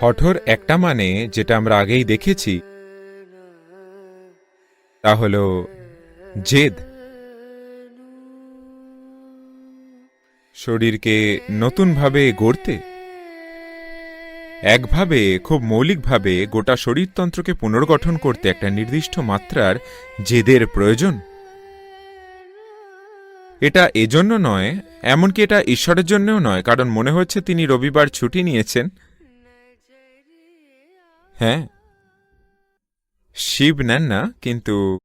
হঠর একটা মানে যেটা আমরা আগেই দেখেছি, তা হল জেদ। শরীরকে নতুনভাবে গড়তে, একভাবে, খুব মৌলিকভাবে গোটা শরীরতন্ত্রকে পুনর্গঠন করতে একটা নির্দিষ্ট মাত্রার জেদের প্রয়োজন। এটা এজন্য নয়, এমনকি এটা ঈশ্বরের জন্যও নয়, কারণ মনে হচ্ছে তিনি রবিবার ছুটি নিয়েছেন। হ্যাঁ শিব নেন না, কিন্তু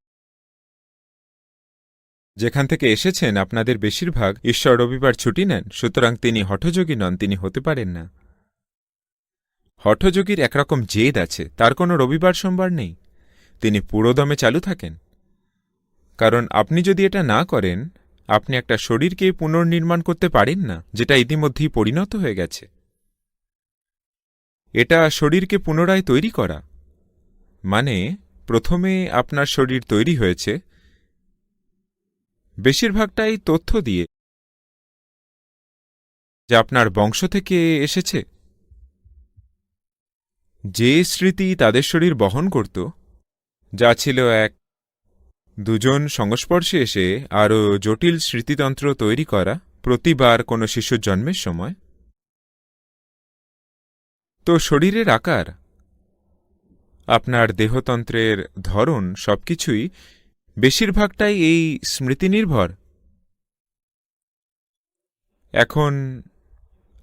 যেখান থেকে এসেছেন আপনাদের বেশিরভাগ ঈশ্বর রবিবার ছুটি নেন, সুতরাং তিনি হঠযোগী নন, তিনি হতে পারেন না। হঠযোগীর একরকম জেদ আছে, তার কোনো রবিবার সোমবার নেই। তিনি পুরোদমে চালু থাকেন। কারণ আপনি যদি এটা না করেন আপনি একটা শরীরকে পুনর্নির্মাণ করতে পারেন না, যেটা ইতিমধ্যেই পরিণত হয়ে গেছে। এটা শরীরকে পুনরায় তৈরি করা। মানে প্রথমে আপনার শরীর তৈরি হয়েছে, বেশিরভাগটাই তথ্য দিয়ে, যে আপনার বংশ থেকে এসেছে। যে স্মৃতি তাদের শরীর বহন করত, যা ছিল এক দুজন সংস্পর্শে এসে আরও জটিল স্মৃতিতন্ত্র তৈরি করা প্রতিবার কোনো শিশুর জন্মের সময়। তো শরীরের আকার, আপনার দেহতন্ত্রের ধরন সবকিছুই বেশিরভাগটাই এই স্মৃতিনির্ভর। এখন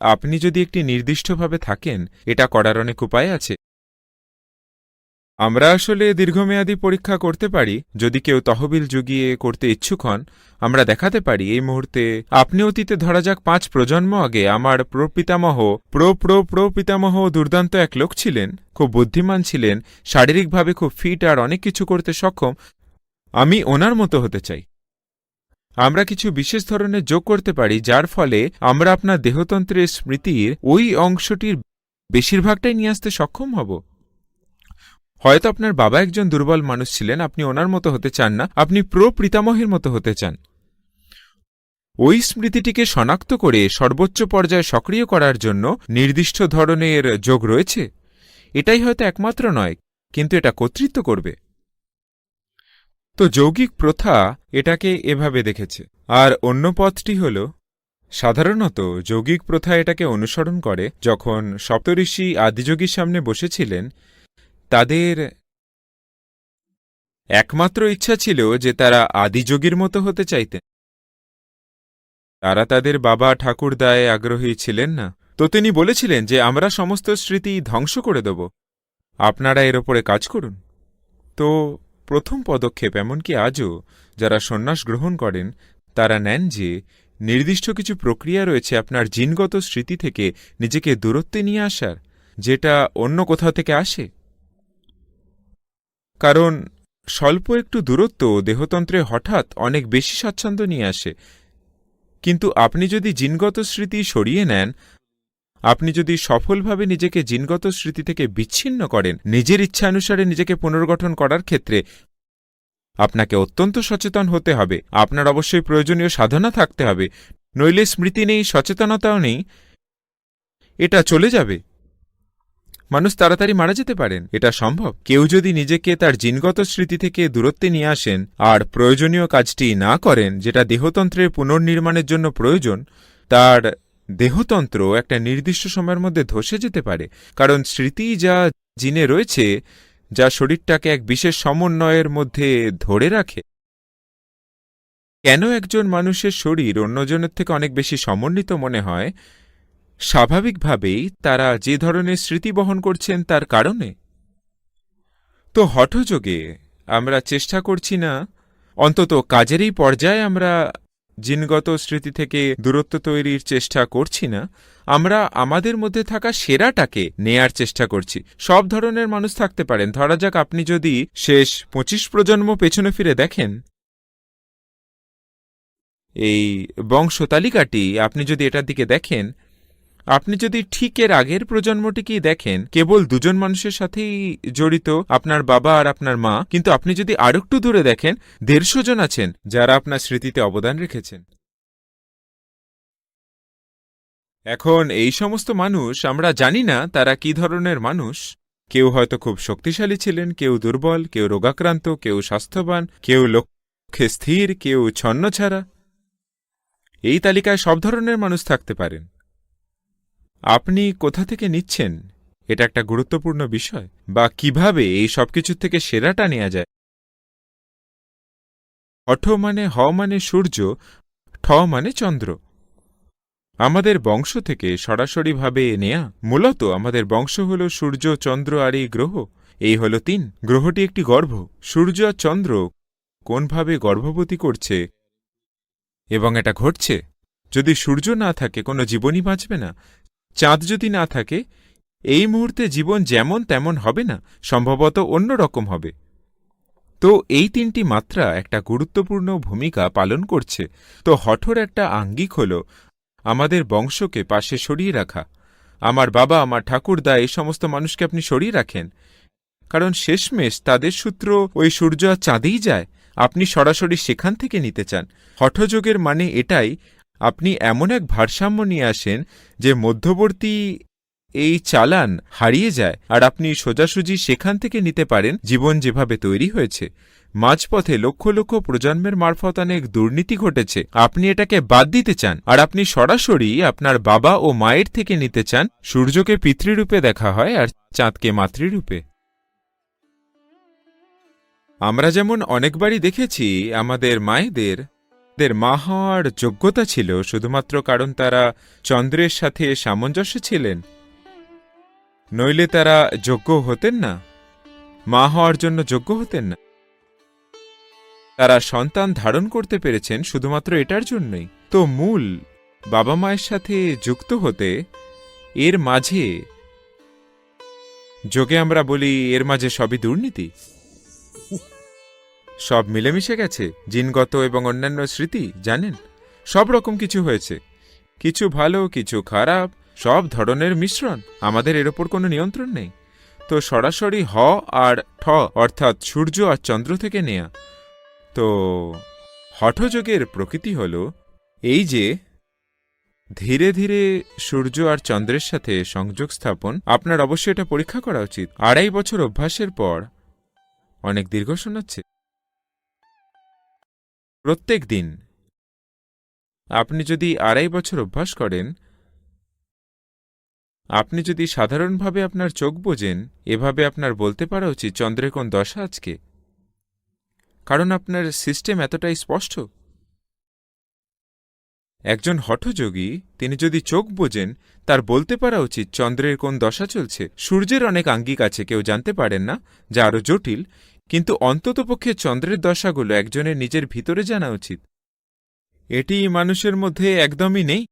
আপনি যদি একটি নির্দিষ্টভাবে থাকেন, এটা করার অনেক উপায় আছে। আমরা আসলে দীর্ঘমেয়াদী পরীক্ষা করতে পারি, যদি কেউ তহবিল জুগিয়ে করতে ইচ্ছুক হন, আমরা দেখাতে পারি এই মুহূর্তে আপনি অতীতে ধরা যাক পাঁচ প্রজন্ম আগে আমার প্রপিতামহ, প্র প্র প্রপিতামহ দুর্দান্ত এক লোক ছিলেন, খুব বুদ্ধিমান ছিলেন, শারীরিকভাবে খুব ফিট আর অনেক কিছু করতে সক্ষম। আমি ওনার মতো হতে চাই। আমরা কিছু বিশেষ ধরনের যোগ করতে পারি, যার ফলে আমরা আপনার দেহতন্ত্রের স্মৃতির ওই অংশটির বেশিরভাগটাই নিয়ে আসতে সক্ষম হব। হয়তো আপনার বাবা একজন দুর্বল মানুষ ছিলেন, আপনি ওনার মতো হতে চান না, আপনি প্রো পিতামহের মতো হতে চান। ওই স্মৃতিটিকে শনাক্ত করে সর্বোচ্চ পর্যায়ে সক্রিয় করার জন্য নির্দিষ্ট ধরনের যোগ রয়েছে। এটাই হয়তো একমাত্র নয়, কিন্তু এটা কর্তৃত্ব করবে। তো যৌগিক প্রথা এটাকে এভাবে দেখেছে। আর অন্য পথটি হল, সাধারণত যৌগিক প্রথা এটাকে অনুসরণ করে, যখন সপ্তঋষি আদিযোগীর সামনে বসেছিলেন তাদের একমাত্র ইচ্ছা ছিল যে তারা আদিযোগীর মতো হতে চাইতেন। তারা তাদের বাবা ঠাকুরদায় আগ্রহী ছিলেন না। তো তিনি বলেছিলেন যে, আমরা সমস্ত স্মৃতি ধ্বংস করে দেব। আপনারা এর ওপরে কাজ করুন। তো প্রথম পদক্ষেপ এমনকি আজও যারা সন্ন্যাস গ্রহণ করেন, তারা নেন যে, নির্দিষ্ট কিছু প্রক্রিয়া রয়েছে আপনার জিনগত স্মৃতি থেকে নিজেকে দূরত্বে নিয়ে আসার, যেটা অন্য কোথাও থেকে আসে। কারণ স্বল্প একটু দূরত্ব দেহতন্ত্রে হঠাৎ অনেক বেশি স্বাচ্ছন্দ্য নিয়ে আসে। কিন্তু আপনি যদি জিনগত স্মৃতি সরিয়ে নেন, আপনি যদি সফলভাবে নিজেকে জিনগত স্মৃতি থেকে বিচ্ছিন্ন করেন, নিজের ইচ্ছানুসারে নিজেকে পুনর্গঠন করার ক্ষেত্রে আপনাকে অত্যন্ত সচেতন হতে হবে। আপনার অবশ্যই প্রয়োজনীয় সাধনা থাকতে হবে। নইলে স্মৃতি নেই, সচেতনতাও নেই। এটা চলে যাবে। মানুষ তাড়াতাড়ি মারা যেতে পারেন। এটা সম্ভব। কেউ যদি নিজেকে তার জিনগত স্মৃতি থেকে দূরত্বে নিয়ে আসেন আর প্রয়োজনীয় কাজটি না করেন, যেটা দেহতন্ত্রের পুনর্নির্মাণের জন্য প্রয়োজন, তার দেহতন্ত্র একটা নির্দিষ্ট সময়ের মধ্যে ধসে যেতে পারে। কারণ স্মৃতি যা জিনে রয়েছে, যা শরীরটাকে এক বিশেষ সমন্বয়ের মধ্যে ধরে রাখে। কেন একজন মানুষের শরীর অন্যজনের থেকে অনেক বেশি সমন্বিত মনে হয়? স্বাভাবিকভাবেই তারা যে ধরনের স্মৃতি বহন করছেন তার কারণে। তো হঠযোগে আমরা চেষ্টা করছি না, অন্তত কাজেরই পর্যায়ে আমরা জিনগত স্মৃতি থেকে দূরত্ব তৈরির চেষ্টা করছি না, আমরা আমাদের মধ্যে থাকা সেরাটাকে নেয়ার চেষ্টা করছি। সব ধরনের মানুষ থাকতে পারেন। ধরা যাক আপনি যদি শেষ পঁচিশ প্রজন্ম পেছনে ফিরে দেখেন। এই বংশ তালিকাটি আপনি যদি এটার দিকে দেখেন আপনি যদি ঠিক এর আগের প্রজন্মটিকেই দেখেন, কেবল দুজন মানুষের সাথেই জড়িত, আপনার বাবা আর আপনার মা, কিন্তু আপনি যদি আরেকটু দূরে দেখেন, দেড়শো জন আছেন যারা আপনার স্মৃতিতে অবদান রেখেছেন। এখন এই সমস্ত মানুষ, আমরা জানি না তারা কি ধরনের মানুষ। কেউ হয়তো খুব শক্তিশালী ছিলেন, কেউ দুর্বল, কেউ রোগাক্রান্ত, কেউ স্বাস্থ্যবান, কেউ লক্ষ্যে স্থির, কেউ ছন্নছাড়া। এই তালিকায় সব ধরনের মানুষ থাকতে পারেন। আপনি কোথা থেকে নিচ্ছেন? এটা একটা গুরুত্বপূর্ণ বিষয়। বা কীভাবে এই সবকিছু থেকে সেরাটা নেওয়া যায়? অঠ মানে হ মানে সূর্য, ঠ মানে চন্দ্র। আমাদের বংশ থেকে সরাসরিভাবে নেয়া মূলত আমাদের বংশ হল সূর্য, চন্দ্র আর এই গ্রহ। এই হল তিন। গ্রহটি একটি গর্ভ। সূর্য আর চন্দ্র কোনভাবে গর্ভবতী করছে? এবং এটা ঘটছে। যদি সূর্য না থাকে, কোনো জীবনই বাঁচবে না। চাঁদ যদি না থাকে, এই মুহূর্তে জীবন যেমন তেমন হবে না, সম্ভবত অন্য রকম হবে। তো এই তিনটি মাত্রা একটা গুরুত্বপূর্ণ ভূমিকা পালন করছে। তো হঠর একটা আঙ্গিক হল, আমাদের বংশকে পাশে সরিয়ে রাখা। আমার বাবা, আমার ঠাকুরদা, এই সমস্ত মানুষকে আপনি সরিয়ে রাখেন। কারণ শেষমেশ তাদের সূত্র ওই সূর্য চাঁদেই যায়। আপনি সরাসরি সেখান থেকে নিতে চান। হঠযোগের মানে এটাই আপনি এমন এক ভারসাম্য নিয়ে আসেন যে মধ্যবর্তী এই চালান হারিয়ে যায় আর আপনি সোজাসুজি সেখান থেকে নিতে পারেন জীবন যেভাবে তৈরি হয়েছে। মাঝপথে লক্ষ লক্ষ প্রজন্মের মারফত অনেক দুর্নীতি ঘটেছে। আপনি এটাকে বাদ দিতে চান আর আপনি সরাসরি আপনার বাবা ও মায়ের থেকে নিতে চান। সূর্যকে পিতৃরূপে দেখা হয় আর চাঁদকে মাতৃরূপে। আমরা যেমন অনেকবারই দেখেছি, আমাদের মায়েদের দের মা হওয়ার যোগ্যতা ছিল শুধুমাত্র কারণ তারা চন্দ্রের সাথে সামঞ্জস্য ছিলেন। নইলে তারা যোগ্য হতেন না। মা হওয়ার জন্য যোগ্য হতেন না। তারা সন্তান ধারণ করতে পেরেছেন শুধুমাত্র এটার জন্যই। তো মূল বাবা মায়ের সাথে যুক্ত হতে এর মাঝে যোগে আমরা বলি এর মাঝে সবই দুর্নীতি। সব মিলেমিশে গেছে, জিনগত এবং অন্যান্য স্মৃতি, জানেন? সব রকম কিছু হয়েছে। কিছু ভালো, কিছু খারাপ, সব ধরনের মিশ্রণ। আমাদের এর ওপর কোনো নিয়ন্ত্রণ নেই। তো সরাসরি হ আর ঠ, অর্থাৎ সূর্য আর চন্দ্র থেকে নেয়া। তো হঠযোগের প্রকৃতি হল এই যে, ধীরে ধীরে সূর্য আর চন্দ্রের সাথে সংযোগ স্থাপন, আপনার অবশ্যই এটা পরীক্ষা করা উচিত। আড়াই বছর অভ্যাসের পর অনেক দীর্ঘ শোনাচ্ছে। প্রত্যেক দিন। আপনি যদি আড়াই বছর অভ্যাস করেন, আপনি যদি সাধারণভাবে আপনার চোখ বোঝেন, এভাবে আপনার বলতে পারা উচিত, চন্দ্রের কোন দশা আজকে? কারণ আপনার সিস্টেম এতটাই স্পষ্ট। একজন হঠযোগী, তিনি যদি চোখ বোঝেন, তার বলতে পারা উচিত, চন্দ্রের কোন দশা চলছে? সূর্যের অনেক আঙ্গিক আছে, কেউ জানতে পারেন না, যা আরও জটিল। কিন্তু অন্ততপক্ষে চন্দ্রের দশাগুলো একজনের নিজের ভিতরে জানা উচিত। এটি মানুষের মধ্যে একদমই নেই।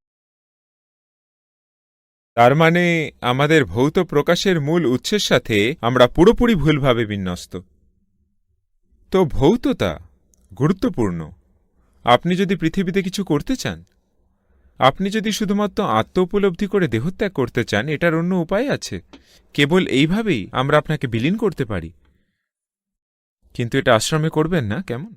তার মানে আমাদের ভৌত প্রকাশের মূল উৎসের সাথে আমরা পুরোপুরি ভুলভাবে বিন্যস্ত। তো ভৌততা গুরুত্বপূর্ণ। আপনি যদি পৃথিবীতে কিছু করতে চান, আপনি যদি শুধুমাত্র আত্ম উপলব্ধি করে দেহত্যাগ করতে চান, এটার অন্য উপায় আছে। কেবল এইভাবেই আমরা আপনাকে বিলীন করতে পারি। কিন্তু এটা আশ্রমে করবেন না, কেমন?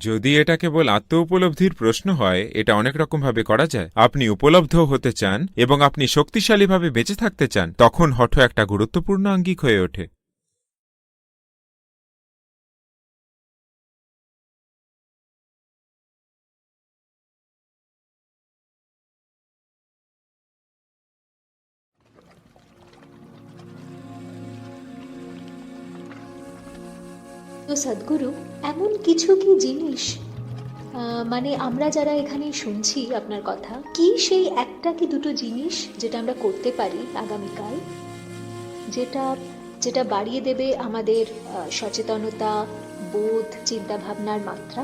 যদি এটা কেবল আত্ম উপলব্ধির প্রশ্ন হয়, এটা অনেক রকমভাবে করা যায়। আপনি উপলব্ধ হতে চান এবং আপনি শক্তিশালীভাবে বেঁচে থাকতে চান, তখন হঠ একটা গুরুত্বপূর্ণ আঙ্গিক হয়ে ওঠে। সদ্গুরু এমন কিছু কি জিনিস আহ, মানে আমরা যারা এখানে শুনছি আপনার কথা কি সেই একটা কি দুটো জিনিস যেটা আমরা করতে পারি আগামীকাল? যেটা যেটা বাড়িয়ে দেবে আমাদের সচেতনতা বোধ চিন্তা ভাবনার মাত্রা?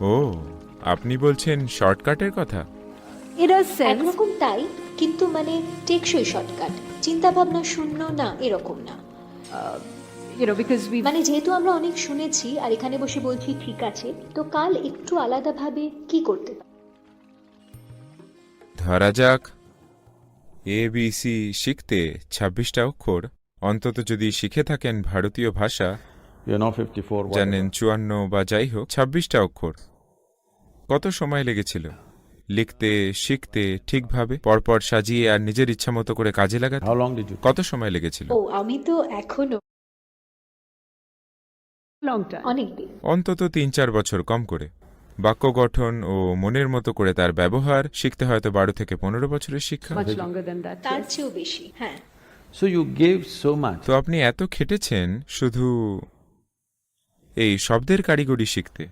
ও আপনি বলছেন শর্টকাটের কথা? Sense, একরকম তাই কিন্তু মানে টেকসই শর্টকাট। চিন্তা ভাবনা শূন্য না এরকম না। You know, because we মানে যেহেতু আমরা অনেক শুনেছি আর এখানে বসে বলছি ঠিক আছে তো কাল একটু আলাদাভাবে কি করতে পারি ধরা যাক এ বি সি শিখতে ছাব্বিশটা অক্ষর অন্তত যদি শিখে থাকেন ভারতীয় ভাষা You know, 54. জানেন চুয়ান্ন বা যাই হোক ছাব্বিশটা অক্ষর কত সময় লেগেছিল লিখতে শিখতে ঠিকভাবে পরপর সাজিয়ে আর নিজের ইচ্ছা মতো করে কাজে লাগাতে How long did you? কত সময় লেগেছিল ও আমি তো এখনও অনেক দিন। অন্তত তিন চার বছর কম করে। বাক্য গঠন ও মনের মতো করে তার ব্যবহার শিখতে হয়তো বারো থেকে পনেরো বছরের শিক্ষা. তার চেয়েও বেশি হ্যাঁ। So you gave so much. তো আপনি এত খেটেছেন শুধু এই শব্দের কারিগরি শিখতে।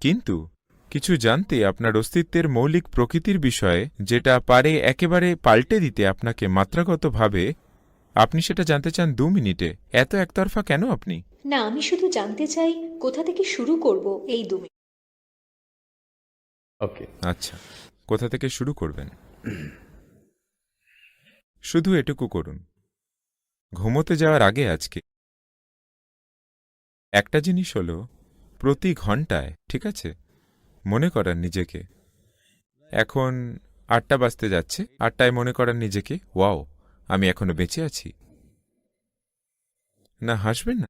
কিন্তু কিছু জানতে আপনার অস্তিত্বের মৌলিক প্রকৃতির বিষয়ে যেটা পারে একেবারে পাল্টে দিতে আপনাকে মাত্রাগতভাবে আপনি সেটা জানতে চান দু মিনিটে। এত একতরফা কেন আপনি? না আমি শুধু জানতে চাই কোথা থেকে শুরু করব এই দু। Okay. আচ্ছা কোথা থেকে শুরু করবেন? শুধু এটুকু করুন। ঘুমোতে যাওয়ার আগে আজকে। একটা জিনিস হলো প্রতি ঘন্টায় ঠিক আছে? মনে করার নিজেকে। এখন আটটা বাজতে যাচ্ছে আটটায় মনে করার নিজেকে ওয়াও আমি এখনও বেঁচে আছি। না হাসবেন না?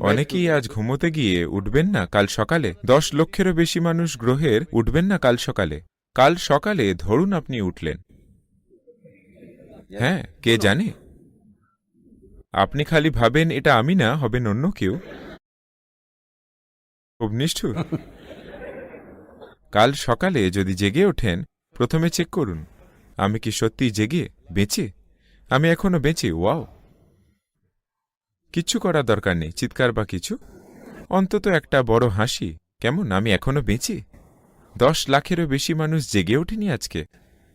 অনেকেই আজ ঘুমোতে গিয়ে উঠবেন না কাল সকালে। দশ লক্ষেরও বেশি মানুষ গ্রহের উঠবেন না কাল সকালে। কাল সকালে ধরুন আপনি উঠলেন। হ্যাঁ কে জানে? আপনি খালি ভাবেন এটা আমি না হবেন অন্য কেউ। খুব নিষ্ঠুর। কাল সকালে যদি জেগে ওঠেন প্রথমে চেক করুন আমি কি সত্যি জেগে বেঁচে? আমি এখনও বেঁচে ওয়াও। কিচ্ছু করার দরকার নেই, চিৎকার বা কিছু। অন্তত একটা বড় হাসি। কেমন, আমি এখনও বেঁচে? দশ লাখেরও বেশি মানুষ জেগে ওঠেনি আজকে।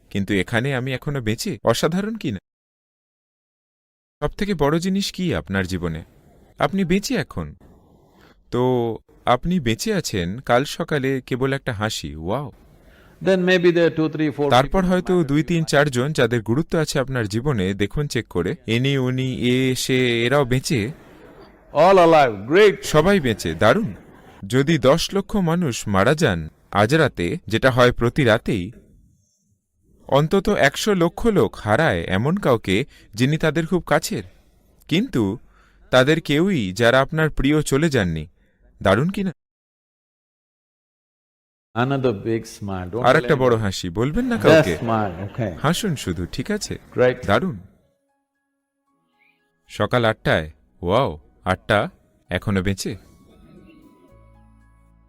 কিন্তু এখানে আমি এখনও বেঁচে? অসাধারণ কি না? সবথেকে বড় জিনিস কি আপনার জীবনে? আপনি বেঁচে এখন? তো, আপনি বেঁচে আছেন, কাল সকালে কেবল একটা হাসি, ওয়াও। তারপর হয়তো দুই তিন চারজন যাদের গুরুত্ব আছে আপনার জীবনে দেখুন চেক করে। এনি উনি এ সে এরাও বেঁচে. সবাই বেঁচে দারুণ। যদি দশ লক্ষ মানুষ মারা যান আজ রাতে যেটা হয় প্রতি রাতেই অন্তত একশো লক্ষ লোক হারায় এমন কাউকে যিনি তাদের খুব কাছের। কিন্তু তাদের কেউই যারা আপনার প্রিয় চলে যাননি। দারুণ কিনা Another big smile. Don't R tell একটা বড় হাসি বলবেন না Just smile. Okay. হাসুন শুধু ঠিক আছে Great. দারুণ সকাল আটটায় ওয়াও আটটা এখনও বেঁচে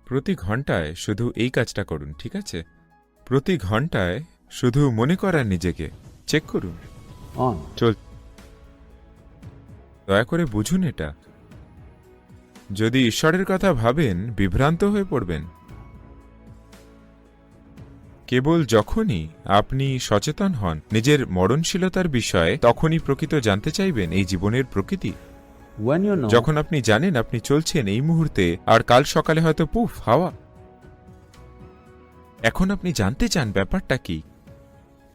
প্রতি ঘন্টায় শুধু এই কাজটা করুন ঠিক আছে প্রতি ঘন্টায় শুধু মনে করার নিজেকে চেক করুন On. চল দয়া করে বুঝুন এটা যদি ঈশ্বরের কথা ভাবেন বিভ্রান্ত হয়ে পড়বেন কেবল যখনই আপনি সচেতন হন নিজের মরণশীলতার বিষয়ে তখনই প্রকৃত জানতে চাইবেন এই জীবনের প্রকৃতি. যখন আপনি জানেন আপনি চলছেন এই মুহূর্তে আর কাল সকালে হয়তো পুফ হাওয়া। এখন আপনি জানতে চান ব্যাপারটা কি?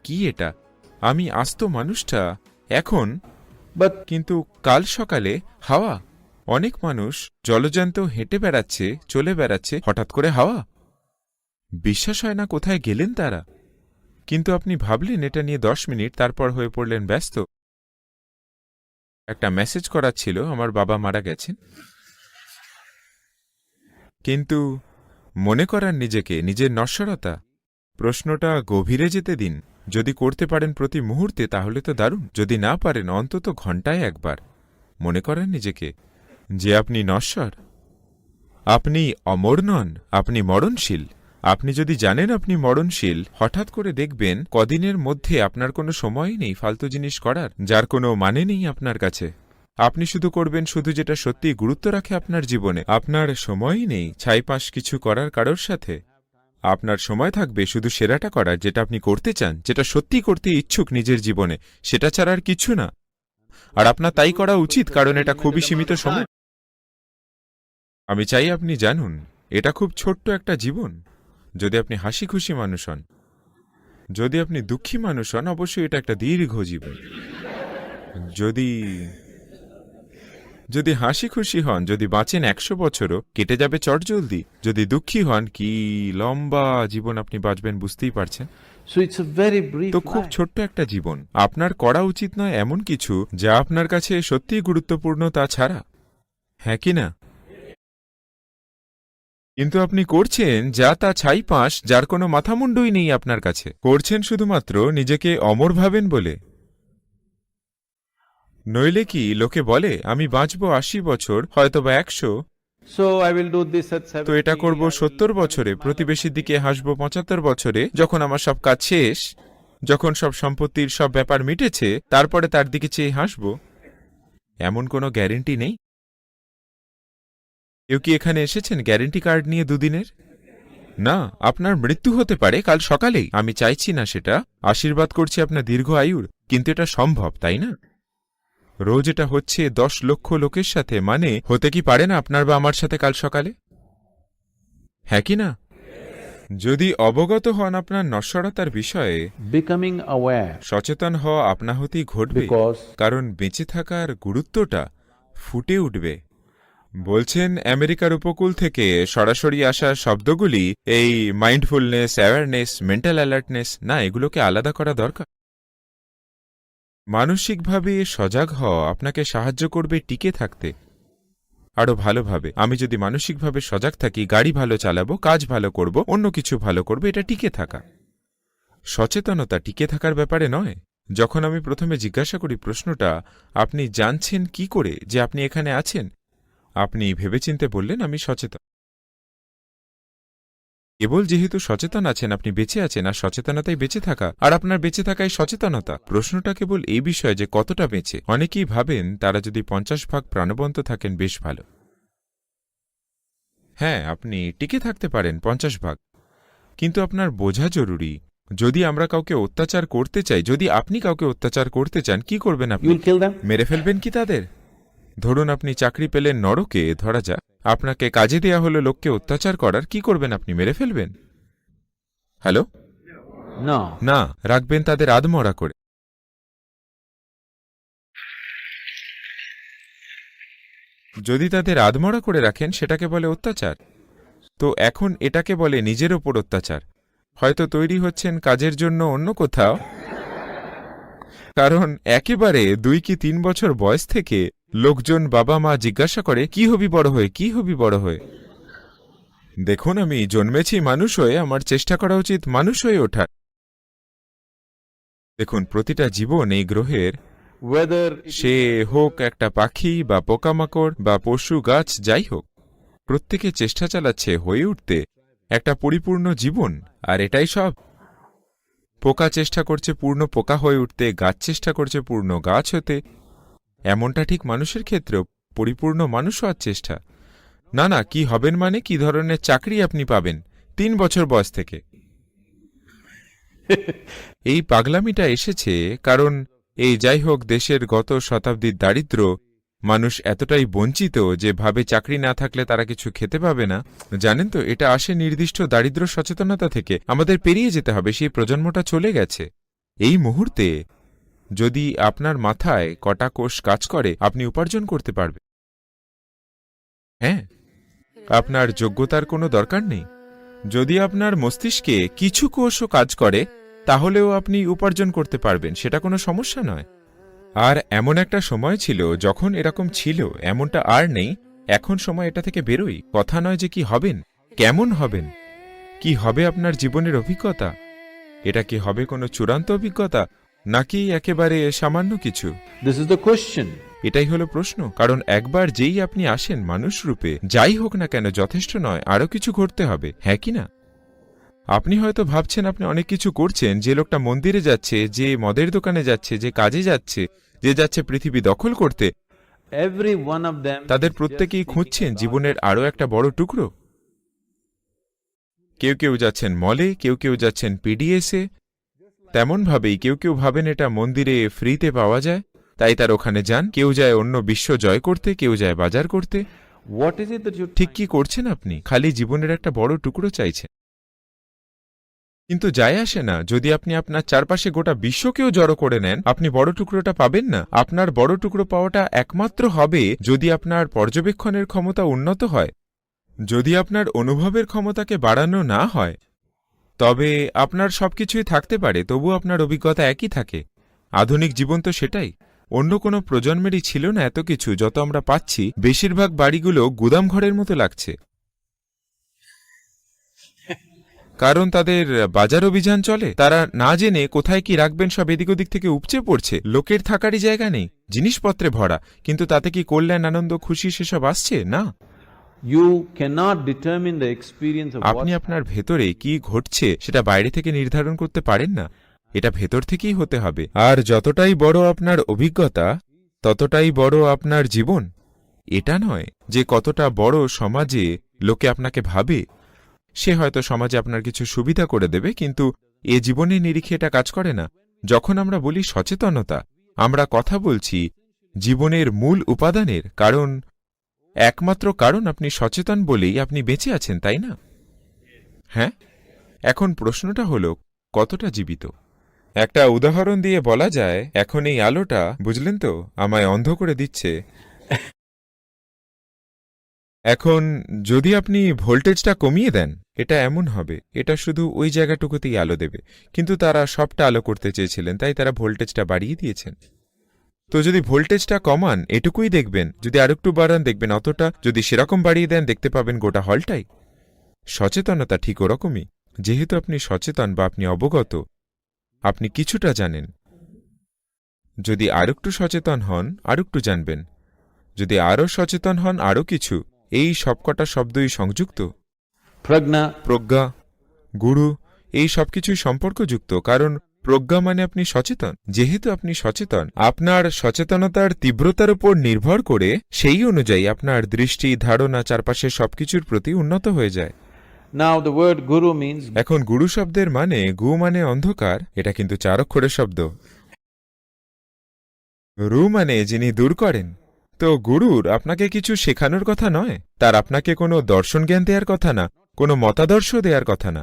কি এটা? আমি আস্ত মানুষটা এখন কিন্তু কাল সকালে হাওয়া। অনেক মানুষ জলজান্ত হেঁটে বেড়াচ্ছে চলে বেড়াচ্ছে হঠাৎ করে হাওয়া। বিশ্বাস হয় না কোথায় গেলেন তারা? কিন্তু আপনি ভাবলেন এটা নিয়ে দশ মিনিট, তারপর হয়ে পড়লেন ব্যস্ত। একটা মেসেজ করার ছিল আমার বাবা মারা গেছেন। কিন্তু মনে করার নিজেকে, নিজের নশ্বরতা, প্রশ্নটা গভীরে যেতে দিন। যদি করতে পারেন প্রতি মুহূর্তে, তাহলে তো দারুণ। যদি না পারেন, অন্তত ঘন্টায় একবার। মনে করেন নিজেকে, যে আপনি নশ্বর। আপনি অমর নন, আপনি মরণশীল। আপনি যদি জানেন আপনি মরণশীল, হঠাৎ করে দেখবেন কদিনের মধ্যে আপনার কোনো সময়ই নেই ফালতু জিনিস করার, যার কোনো মানে নেই আপনার কাছে। আপনি শুধু করবেন শুধু যেটা সত্যি গুরুত্ব রাখে আপনার জীবনে। আপনার সময়ই নেই ছাইপাশ কিছু করার কারোর সাথে। আপনার সময় থাকবে শুধু সেরাটা করার, যেটা আপনি করতে চান, যেটা সত্যি করতে ইচ্ছুক নিজের জীবনে, সেটা ছাড়া আর কিছু না। আর আপনার তাই করা উচিত, কারণ এটা খুবই সীমিত সময়। আমি চাই আপনি জানুন, এটা খুব ছোট্ট একটা জীবন। যদি আপনি হাসি খুশি মানুষ হন যদি আপনি দুঃখী মানুষ হন অবশ্যই এটা একটা দীর্ঘ জীবন যদি যদি হাসি খুশি হন যদি বাঁচেন একশো বছরও কেটে যাবে চটজলদি যদি দুঃখী হন কি লম্বা জীবন আপনি বাঁচবেন বুঝতেই পারছেন. তো খুব ছোট্ট একটা জীবন। আপনার করা উচিত নয় এমন কিছু যা আপনার কাছে সত্যিই গুরুত্বপূর্ণ তা ছাড়া। হ্যাঁ কি না? কিন্তু আপনি করছেন যা তা ছাই পাঁশ যার কোনো মাথামুন্ডুই নেই আপনার কাছে। করছেন শুধুমাত্র নিজেকে অমর ভাবেন বলে। নইলে কি লোকে বলে আমি বাঁচব আশি বছর হয়তোবা একশো? Do this at তো এটা 70, করব সত্তর বছরে প্রতিবেশীর দিকে হাসব পঁচাত্তর বছরে যখন আমার সব কাজ শেষ যখন সব সম্পত্তির সব ব্যাপার মিটেছে তারপরে তার দিকে চেয়ে হাসব। এমন কোনো গ্যারেন্টি নেই? কেউ কি এখানে এসেছেন গ্যারেন্টি কার্ড নিয়ে দুদিনের? না আপনার মৃত্যু হতে পারে কাল সকালেই। আমি চাইছি না সেটা। আশীর্বাদ করছি আপনার দীর্ঘ আয়ুর। কিন্তু এটা সম্ভব তাই না? রোজ এটা হচ্ছে দশ লক্ষ লোকের সাথে। মানে হতে কি পারে না আপনার বা আমার সাথে কাল সকালে? হ্যাঁ কি না? যদি অবগত হন আপনার নশ্বরতার বিষয়ে। Aware সচেতন হওয়া আপনা হতেই ঘটবে। কারণ বেঁচে থাকার গুরুত্বটা ফুটে উঠবে। বলছেন, আমেরিকার উপকূল থেকে সরাসরি আসা শব্দগুলি এই মাইন্ডফুলনেস অ্যাওয়ারনেস মেন্টাল অ্যালার্টনেস না, এগুলোকে আলাদা করা দরকার। মানসিকভাবে সজাগ হওয়া আপনাকে সাহায্য করবে টিকে থাকতে। আরও ভালোভাবে, আমি যদি মানসিকভাবে সজাগ থাকি, গাড়ি ভালো চালাবো, কাজ ভালো করব, অন্য কিছু ভালো করব, এটা টিকে থাকা। সচেতনতা টিকে থাকার ব্যাপারে নয়। যখন আমি প্রথমে জিজ্ঞাসা করি প্রশ্নটা, আপনি জানছেন কি করে যে আপনি এখানে আছেন? আপনি ভেবেচিন্তে বললেন আমি সচেতন। কেবল যেহেতু সচেতন আছেন আপনি বেঁচে আছেন আর সচেতনতাই বেঁচে থাকা আর আপনার বেঁচে থাকাই সচেতনতা। প্রশ্নটা কেবল এই বিষয়ে যে কতটা বেঁচে? অনেকেই ভাবেন তারা যদি পঞ্চাশ ভাগ প্রাণবন্ত থাকেন বেশ ভালো। হ্যাঁ আপনি টিকে থাকতে পারেন পঞ্চাশ ভাগ। কিন্তু আপনার বোঝা জরুরি। যদি আমরা কাউকে অত্যাচার করতে চাই যদি আপনি কাউকে অত্যাচার করতে চান কি করবেন আপনি. মেরে ফেলবেন কি তাদের? ধরুন আপনি চাকরি পেলেন নরকে ধরা যাক। আপনাকে কাজে দেয়া হলো লোককে অত্যাচার করার কি করবেন আপনি মেরে ফেলবেন? হ্যালো? No. না রাখবেন তাদের আদমরা করে। যদি তাদের আদমরা করে রাখেন সেটাকে বলে অত্যাচার। তো এখন এটাকে বলে নিজের ওপর অত্যাচার। হয়তো তৈরি হচ্ছেন কাজের জন্য অন্য কোথাও। কারণ একেবারে দুই কি তিন বছর বয়স থেকে লোকজন বাবা মা জিজ্ঞাসা করে কি হবি বড় হয়ে? কি হবি বড় হয়ে? দেখুন আমি জন্মেছি মানুষ হয়ে আমার চেষ্টা করা উচিত মানুষ হয়ে ওঠার। দেখুন প্রতিটা জীবন এই গ্রহের সে হোক একটা পাখি বা পোকামাকড় বা পশু গাছ যাই হোক প্রত্যেকে চেষ্টা চালাচ্ছে হয়ে উঠতে একটা পরিপূর্ণ জীবন আর এটাই সব। পোকা চেষ্টা করছে পূর্ণ পোকা হয়ে উঠতে গাছ চেষ্টা করছে পূর্ণ গাছ হতে এমনটা ঠিক মানুষের ক্ষেত্রেও পরিপূর্ণ মানুষ হওয়ার চেষ্টা। না না কি হবেন মানে কি ধরনের চাকরি আপনি পাবেন তিন বছর বয়স থেকে। এই পাগলামিটা এসেছে কারণ এই যাই হোক দেশের গত শতাব্দীর দারিদ্র মানুষ এতটাই বঞ্চিত যে ভাবে চাকরি না থাকলে তারা কিছু খেতে পাবে না। জানেন তো এটা আসে নির্দিষ্ট দারিদ্র সচেতনতা থেকে। আমাদের পেরিয়ে যেতে হবে সেই প্রজন্মটা চলে গেছে। এই মুহূর্তে যদি আপনার মাথায় কটা কোষ কাজ করে, আপনি উপার্জন করতে পারবেন। হ্যাঁ আপনার যোগ্যতার কোনো দরকার নেই। যদি আপনার মস্তিষ্কে কিছু কোষও কাজ করে, তাহলেও আপনি উপার্জন করতে পারবেন, সেটা কোনো সমস্যা নয়। আর এমন একটা সময় ছিল, যখন এরকম ছিল, এমনটা আর নেই, এখন সময় এটা থেকে বেরোই। কথা নয় যে কি হবেন, কেমন হবেন, কি হবে আপনার জীবনের অভিজ্ঞতা, এটা কি হবে কোনো চূড়ান্ত অভিজ্ঞতা নাকি একেবারে সামান্য কিছু this is the question. এটাই হলো প্রশ্ন কারণ একবার যেই আপনি আসেন মানুষ রূপে যাই হোক না কেন যথেষ্ট নয় আরও কিছু ঘটতে হবে হ্যাঁ কি না আপনি হয়তো ভাবছেন আপনি অনেক কিছু করছেন যে লোকটা মন্দিরে যাচ্ছে যে মদের দোকানে যাচ্ছে যে কাজে যাচ্ছে যে যাচ্ছে পৃথিবী দখল করতে. তাদের প্রত্যেকেই খুঁজছেন জীবনের আরও একটা বড় টুকরো কেউ কেউ যাচ্ছেন মলে কেউ কেউ যাচ্ছেন পিডিএসে তেমনভাবেই কেউ কেউ ভাবেন এটা মন্দিরে ফ্রিতে পাওয়া যায়। তাই তার ওখানে যান কেউ যায় অন্য বিশ্ব জয় করতে কেউ যায় বাজার করতে। It that you ঠিক কি করছেন আপনি? খালি জীবনের একটা বড় টুকরো চাইছেন। কিন্তু যায় আসে না। যদি আপনি আপনার চারপাশে গোটা বিশ্বকেও জড়ো করে নেন আপনি বড় টুকরোটা পাবেন না। আপনার বড় টুকরো পাওয়াটা একমাত্র হবে যদি আপনার পর্যবেক্ষণের ক্ষমতা উন্নত হয়। যদি আপনার অনুভবের ক্ষমতাকে বাড়ানো না হয় তবে আপনার সবকিছুই থাকতে পারে তবু আপনার অভিজ্ঞতা একই থাকে। আধুনিক জীবন তো সেটাই। অন্য কোনো প্রজন্মেরই ছিল না এত কিছু, যত আমরা পাচ্ছি, বেশিরভাগ বাড়িগুলো গুদাম ঘরের মতো লাগছে। কারণ তাদের বাজার অভিযান চলে। তারা না জেনে কোথায় কি রাখবেন সব এদিক ওদিক থেকে উপচে পড়ছে। লোকের থাকারই জায়গা নেই, জিনিসপত্রে ভরা। কিন্তু তাতে কি কল্যাণ, আনন্দ, খুশি, সেসব আসছে? না। আপনি আপনার ভেতরে কি ঘটছে সেটা বাইরে থেকে নির্ধারণ করতে পারেন না। এটা ভেতর থেকেই হতে হবে। আর যতটাই বড় আপনার অভিজ্ঞতা ততটাই বড় আপনার জীবন। এটা নয় যে কতটা বড় সমাজে লোকে আপনাকে ভাবে। সে হয়তো সমাজে আপনার কিছু সুবিধা করে দেবে কিন্তু এ জীবনের নিরিখে এটা কাজ করে না। যখন আমরা বলি সচেতনতা আমরা কথা বলছি জীবনের মূল উপাদানের কারণ একমাত্র কারণ আপনি সচেতন বলেই আপনি বেঁচে আছেন, তাই না? হ্যাঁ? এখন প্রশ্নটা হলো, কতটা জীবিত? একটা উদাহরণ দিয়ে বলা যায়, এখন এই আলোটা, বুঝলেন তো, আমায় অন্ধ করে দিচ্ছে। এখন যদি আপনি ভোল্টেজটা কমিয়ে দেন, এটা এমন হবে, এটা শুধু ওই জায়গাটুকুতেই আলো দেবে। কিন্তু তারা সবটা আলো করতে চেয়েছিলেন, তাই তারা ভোল্টেজটা বাড়িয়ে দিয়েছেন। তো যদি ভোল্টেজটা কমান এটুকুই দেখবেন। যদি আর একটু বাড়ান দেখবেন অতটা। যদি সেরকম বাড়িয়ে দেন দেখতে পাবেন গোটা হলটাই। সচেতনতা ঠিক ওরকমই। যেহেতু আপনি সচেতন বা আপনি অবগত আপনি কিছুটা জানেন। যদি আরেকটু সচেতন হন আর একটু জানবেন। যদি আরও সচেতন হন আরও কিছু। এই সবকটা শব্দই সংযুক্ত। প্রজ্ঞা। প্রজ্ঞা গুরু এই সবকিছুই সম্পর্কযুক্ত। কারণ প্রজ্ঞা মানে আপনি সচেতন। যেহেতু আপনি সচেতন আপনার সচেতনতার তীব্রতার উপর নির্ভর করে সেই অনুযায়ী আপনার দৃষ্টি ধারণা চারপাশের সবকিছুর প্রতি উন্নত হয়ে যায়। Now the word guru means এখন গুরু শব্দের মানে গু মানে অন্ধকার এটা কিন্তু চার অক্ষরের শব্দ। রু মানে যিনি দূর করেন। তো গুরুর আপনাকে কিছু শেখানোর কথা নয় তার আপনাকে কোনো দর্শন জ্ঞান দেওয়ার কথা না কোনো মতাদর্শ দেওয়ার কথা না।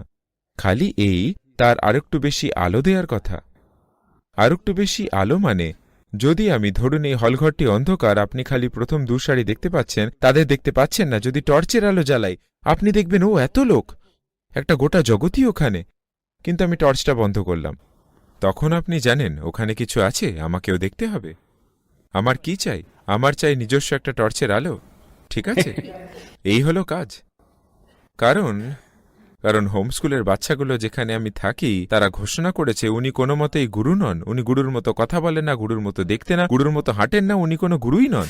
খালি এই তার আরেকটু বেশি আলো দেওয়ার কথা। আরেকটু বেশি আলো মানে যদি আমি ধরুন এই হলঘরটি অন্ধকার আপনি খালি প্রথম দু সারি দেখতে পাচ্ছেন তাদের দেখতে পাচ্ছেন না যদি টর্চের আলো জ্বালাই আপনি দেখবেন ও এত লোক একটা গোটা জগতই ওখানে। কিন্তু আমি টর্চটা বন্ধ করলাম। তখন আপনি জানেন ওখানে কিছু আছে আমাকেও দেখতে হবে। আমার কি চাই? আমার চাই নিজস্ব একটা টর্চের আলো ঠিক আছে? এই হলো কাজ। কারণ কারণ হোমস্কুলের বাচ্চাগুলো যেখানে আমি থাকি তারা ঘোষণা করেছে উনি কোনো মতেই গুরু নন। উনি গুরুর মতো কথা বলেন না গুরুর মতো দেখতে না গুরুর মতো হাঁটেন না উনি কোনো গুরুই নন।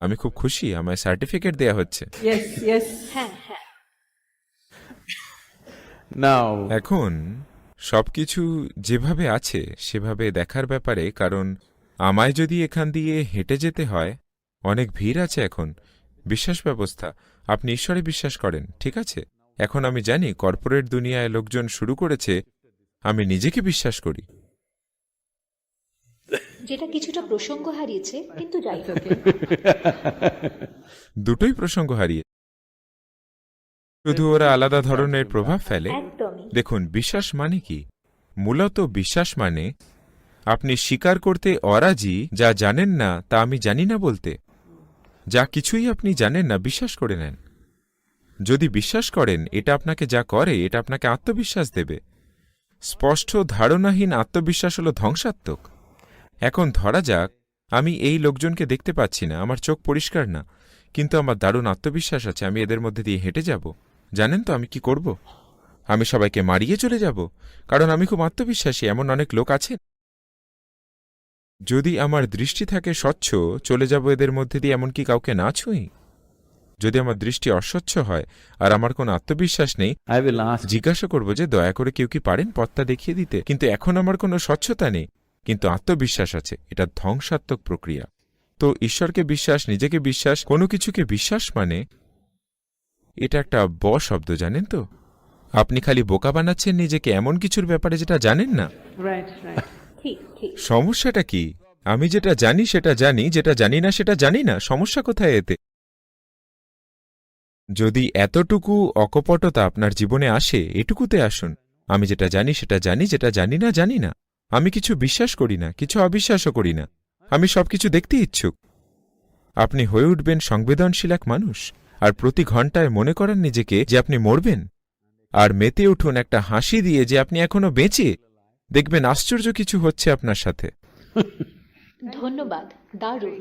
আমি খুব খুশি আমায় সার্টিফিকেট দেয়া হচ্ছে. হ্যাঁ হ্যাঁ। এখন সবকিছু যেভাবে আছে সেভাবে দেখার ব্যাপারে কারণ আমায় যদি এখান দিয়ে হেঁটে যেতে হয় অনেক ভিড় আছে এখন। বিশ্বাস ব্যবস্থা। আপনি ঈশ্বরে বিশ্বাস করেন ঠিক আছে? এখন আমি জানি কর্পোরেট দুনিয়ায় লোকজন শুরু করেছে আমি নিজেকে বিশ্বাস করি। যেটা কিছুটা প্রসঙ্গ হারিয়েছে কিন্তু যাই হোক। দুটোই প্রসঙ্গ হারিয়ে। শুধু ওরা আলাদা ধরনের প্রভাব ফেলে? দেখুন বিশ্বাস মানে কি? মূলত বিশ্বাস মানে আপনি স্বীকার করতে অরাজি যা জানেন না তা আমি জানি না বলতে। যা কিছুই আপনি জানেন না, বিশ্বাস করে নেন। যদি বিশ্বাস করেন, এটা আপনাকে যা করে, এটা আপনাকে আত্মবিশ্বাস দেবে। স্পষ্ট ধারণাহীন আত্মবিশ্বাস হল ধ্বংসাত্মক। এখন ধরা যাক, আমি এই লোকজনকে দেখতে পাচ্ছি না, আমার চোখ পরিষ্কার না, কিন্তু আমার দারুণ আত্মবিশ্বাস আছে, আমি এদের মধ্যে দিয়ে হেঁটে যাব। জানেন তো আমি কি করব? আমি সবাইকে মারিয়ে চলে যাব, কারণ আমি খুব আত্মবিশ্বাসী, এমন অনেক লোক আছেন। যদি আমার দৃষ্টি থাকে স্বচ্ছ চলে যাব এদের মধ্যে দিয়ে এমনকি কাউকে না ছুঁই? যদি আমার দৃষ্টি অস্বচ্ছ হয় আর আমার কোনো আত্মবিশ্বাস নেই I জিজ্ঞাসা করব যে দয়া করে কেউ কি পারেন পথটা দেখিয়ে দিতে? কিন্তু এখন আমার কোনো স্বচ্ছতা নেই কিন্তু আত্মবিশ্বাস আছে এটা ধ্বংসাত্মক প্রক্রিয়া। তো ঈশ্বরকে বিশ্বাস নিজেকে বিশ্বাস কোনো কিছুকে বিশ্বাস মানে? এটা একটা ব শব্দ জানেন তো? আপনি খালি বোকা বানাচ্ছেন নিজেকে এমন কিছুর ব্যাপারে যেটা জানেন না? সমস্যাটা কি? আমি যেটা জানি সেটা জানি, যেটা জানি না সেটা জানি না, সমস্যা কোথায় এতে? যদি এতটুকু অকপটতা আপনার জীবনে আসে, এটুকুতে আসুন। আমি যেটা জানি সেটা জানি, যেটা জানি না জানি না। আমি কিছু বিশ্বাস করি না, কিছু অবিশ্বাসও করি না। আমি সবকিছু দেখতে ইচ্ছুক। আপনি হয়ে উঠবেন সংবেদনশীল এক মানুষ, আর প্রতি ঘন্টায় মনে করেন নিজেকে যে আপনি মরবেন। আর মেতে উঠুন একটা হাসি দিয়ে যে আপনি এখনও বেঁচে। দেখবেন আশ্চর্য কিছু হচ্ছে আপনার সাথে। ধন্যবাদ দারুণ।